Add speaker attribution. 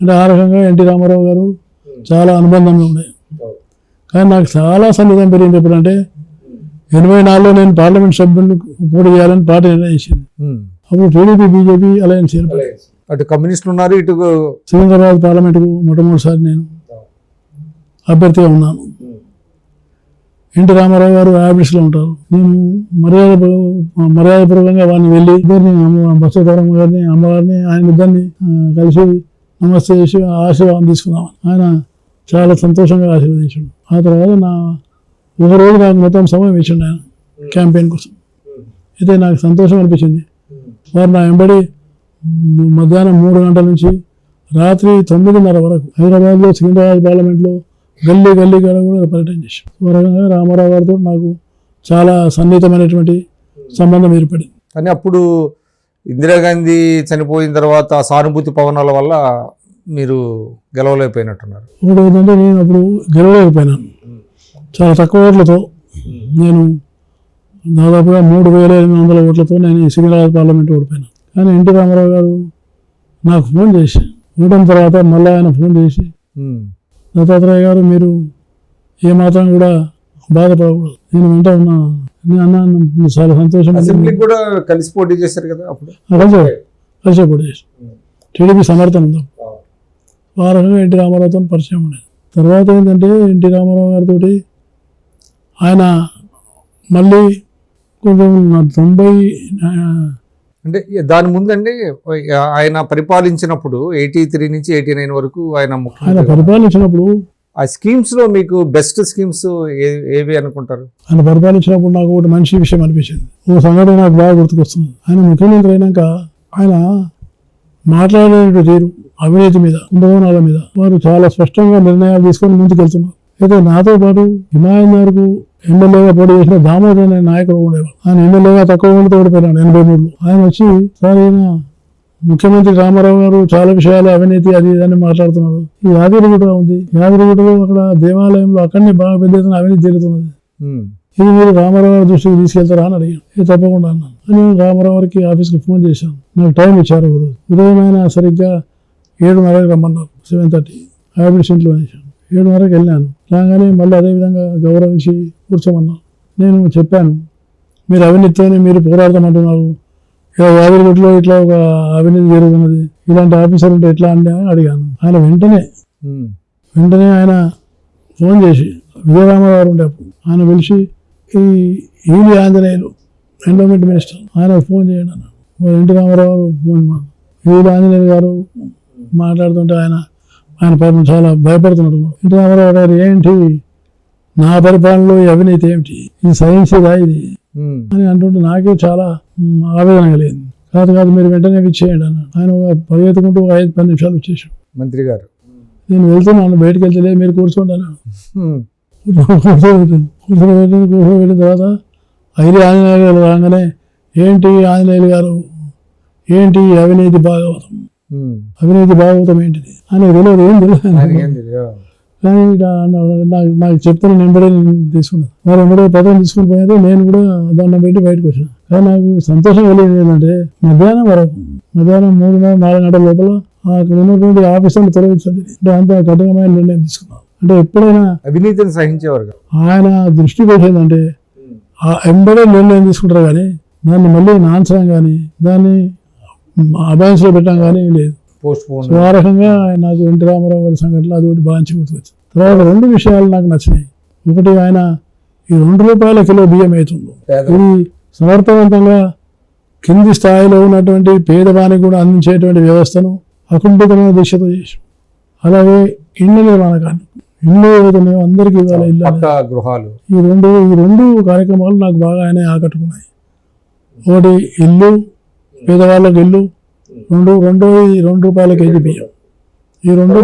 Speaker 1: అంటే ఆ రకంగా ఎన్టీ రామారావు గారు చాలా అనుబంధంగా ఉన్నాయి. కానీ నాకు చాలా సన్నిధం పెరిగింది ఎప్పుడంటే ఎనభై నాలుగులో నేను పార్లమెంట్ సభ్యుని పోటీ చేయాలని పార్టీ నిర్ణయించింది. అప్పుడు టీడీపీ బీజేపీ అలయన్స్ ఏర్పడింది.
Speaker 2: అటు కమ్యూనిస్టులు ఉన్నారు ఇటు
Speaker 1: సికింద్రాబాద్ పార్లమెంటుకు మొట్టమొదటిసారి నేను అభ్యర్థిగా ఉన్నాను. ఎన్టీ రామారావు గారు హ్యాబిట్స్లో ఉంటారు. నేను మర్యాద మర్యాదపూర్వకంగా వారిని వెళ్ళి ఇద్దరిని అమ్మ గారిని అమ్మగారిని ఆయన ఇద్దరిని కలిసి నమస్తే చేసి ఆశీర్వాదం తీసుకుందామని ఆయన చాలా సంతోషంగా ఆశీర్వదించాడు. ఆ తర్వాత నా ఒక రోజు నాకు మొత్తం సమయం ఇచ్చిండు ఆయన క్యాంపెయిన్ కోసం. అయితే నాకు సంతోషం అనిపించింది. వారు నా వెంబడి మధ్యాహ్నం మూడు గంటల నుంచి రాత్రి తొమ్మిదిన్నర వరకు హైదరాబాద్లో సికింద్రాబాద్ పార్లమెంట్లో గల్లీ గల్లీ కాడ కూడా పర్యటన చేశాను ఓ రకంగా రామారావు గారితో నాకు చాలా సన్నిహితమైనటువంటి సంబంధం ఏర్పడింది.
Speaker 2: కానీ అప్పుడు ఇందిరాగాంధీ చనిపోయిన తర్వాత ఆ సానుభూతి పవనాల వల్ల మీరు గెలవలేకపోయినట్టున్నారు?
Speaker 1: ఒకటి ఏంటంటే నేను అప్పుడు గెలవలేకపోయినాను. చాలా తక్కువ ఓట్లతో నేను దాదాపుగా మూడు వేల ఎనిమిది వందల ఓట్లతో నేను సికింద్రాబాద్ పార్లమెంట్ ఓడిపోయాను. కానీ ఎన్టీ రామారావు గారు నాకు ఫోన్ చేసి ఓడిన తర్వాత మళ్ళీ ఆయన ఫోన్ చేసి. దత్తాత్రేయ గారు మీరు ఏమాత్రం కూడా బాధపడకూడదు. నేను వెంట ఉన్నాను నేను అన్నాను "నాకు చాలా సంతోషం ఉంది."
Speaker 2: అసెంబ్లీకి కూడా కలిసి పోటీ చేశారు కదా అప్పుడు?
Speaker 1: కలిసే కలిసే కూడా చేసి టీడీపీ సమర్థన ఉంది రకంగా ఎన్టీ రామారావుతో పరిచయం ఉండేది. తర్వాత ఏంటంటే ఎన్టీ రామారావు గారితో ఆయన మళ్ళీ కొంచెం తొంభై
Speaker 2: అంటే దాని ముందండి ఆయన పరిపాలించినప్పుడు ఎయిటీ త్రీ నుంచి ఎయిటీ నైన్ వరకు ఆయన
Speaker 1: ఆయన పరిపాలించినప్పుడు
Speaker 2: ఆ స్కీమ్స్లో మీకు బెస్ట్ స్కీమ్స్ ఏవి అనుకుంటారు?
Speaker 1: ఆయన పరిపాలించినప్పుడు నాకు ఒకటి మంచి విషయం అనిపించింది. ఓ సంఘటన నాకు బాగా గుర్తుకొస్తుంది. ఆయన ముఖ్యమంత్రి అయినాక ఆయన మాట్లాడే తీరు అవినీతి మీద కుంభకోణాల మీద వారు చాలా స్పష్టంగా నిర్ణయాలు తీసుకొని ముందుకెళ్తున్నారు. అయితే నాతో పాటు హిమాయత్ ఎమ్మెల్యేగా పోటీ చేసిన దామోదర్ అనే నాయకుడు ఉండేవాడు ఆయన ఎమ్మెల్యేగా తక్కువ ఓటుతో ఓడిపోయినాడు ఎనభై మూడులో. ఆయన వచ్చి సార్ ఈయన ముఖ్యమంత్రి రామారావు గారు చాలా విషయాలు అవినీతి అది ఇది అని మాట్లాడుతున్నారు. ఈ యాదగిరిగుట ఉంది. యాదగిరిగుటలో అక్కడ దేవాలయంలో అక్కడనే బాగా పెద్ద ఎత్తున అవినీతి జరుగుతున్నది. ఇది మీరు రామారావు గారి దృష్టికి తీసుకెళ్తారా అని అడిగాను. ఇది తప్పకుండా అన్నాను. అని రామారావు గారికి ఆఫీస్కి ఫోన్ చేశాను. నాకు టైం ఇచ్చారు ఉదయం ఆయన సరిగ్గా ఏడున్నరకి రమ్మన్నారు. సెవెన్ థర్టీ హ్యాబిట్స్ ఇంట్లో వేసాను ఏడున్నరకి వెళ్ళాను. రాగానే మళ్ళీ అదేవిధంగా గౌరవించి కూర్చోమన్నారు. నేను చెప్పాను మీరు అవినీతితోనే మీరు పోరాడతామంటున్నారు. ఇలా యాదగిరిగుట్లో ఇట్లా ఒక అవినీతి జరుగుతున్నది. ఇలాంటి ఆఫీసర్ ఉంటే ఎట్లా అని అడిగాను. ఆయన వెంటనే. వెంటనే ఆయన ఫోన్ చేసి విజయరామారావు గారు ఉండే అప్పుడు ఆయన పిలిచి ఈ ఈలి ఆంజనేయులు ఎండోమెంట్ మినిస్టర్ ఆయన ఫోన్ చేయండి అన్న ఎన్టీ రామారావు గారు ఫోన్ మా ఈలి ఆంజనేయులు గారు మాట్లాడుతుంటే ఆయన ఆయన పాపం చాలా భయపడుతున్నారు ఎన్టీ రామారావు గారు ఏంటి? నా పరిపాలనలో అవినీతి ఏమిటి? ఈ సైన్స్ ఇదా ఇది. అని అంటుంటే నాకే చాలా ఆవేదన కలిగింది. కాదు కాదు మీరు వెంటనే ఇచ్చేయండి అన్నాడు. ఆయన ఒక పరిగెత్తుకుంటూ ఒక ఐదు పది నిమిషాలు వచ్చేసాడు.
Speaker 2: మంత్రి గారు.
Speaker 1: నేను వెళ్తున్నాను బయటకు వెళ్తే మీరు కూర్చోండి అన్నాడు. కూర్చోబెట్టింది కూర్చోబెట్టింది కూర్చోబెట్టిన తర్వాత ఐదు ఆంజనేయులు రాగానే ఏంటి ఆంజనేయులు గారు? ఏంటి అవినీతి భాగవతం. అవినీతి భాగవతం ఏంటిది? అని తెలియదు ఏం తెలియదు. కానీ. నాకు నాకు చెప్తాను నేను ఎంబడే తీసుకున్నాను. వారు ఎంబడే పదం తీసుకుని పోయారు నేను కూడా దండం పెట్టి బయటకు వచ్చిన. కానీ నాకు సంతోషం కలిగింది ఏంటంటే మధ్యాహ్నం వరకు మధ్యాహ్నం మూడున్నర నాలుగు గంటల లోపల అక్కడ ఉన్నటువంటి ఆఫీసర్లు తొలగించండి. అంటే అంత కఠినమైన నిర్ణయం తీసుకున్నాను. అంటే ఎప్పుడైనా
Speaker 2: అవినీతిని సహించేవారు.
Speaker 1: ఆయన దృష్టి పెట్టిందంటే ఆ ఎంబడే నిర్ణయం తీసుకుంటారు కానీ దాన్ని మళ్ళీ నాన్సడం కానీ దాన్ని అభాయిన్స్లో పెట్టడం కానీ లేదు. సో ఆ రకంగా నాకు ఎన్టీ రామారావు గారి సంఘటన అది ఒకటి బాగా గుర్తుకొచ్చింది తర్వాత రెండు విషయాలు నాకు నచ్చినాయి. ఒకటి ఆయన ఈ రెండు రూపాయల కిలో బియ్యం అవుతుందో ఇది సమర్థవంతంగా కింది స్థాయిలో ఉన్నటువంటి పేదవానికి కూడా అందించేటువంటి వ్యవస్థను అకుంఠితమైన దిశతో చేసి అలాగే ఇళ్ళ నిర్మాణకాన్ని ఇల్లు ఏదైతున్నాయో అందరికీ ఇవ్వాలి ఇల్లు అనేది.
Speaker 2: పక్క గృహాలు.
Speaker 1: ఈ రెండు ఈ రెండు కార్యక్రమాలు నాకు బాగా ఆయన ఆకట్టుకున్నాయి. ఒకటి ఇల్లు పేదవాళ్ళకి ఇల్లు రెండు రెండో రెండు రూపాయల కేజీ బియ్యం. ఈ రెండు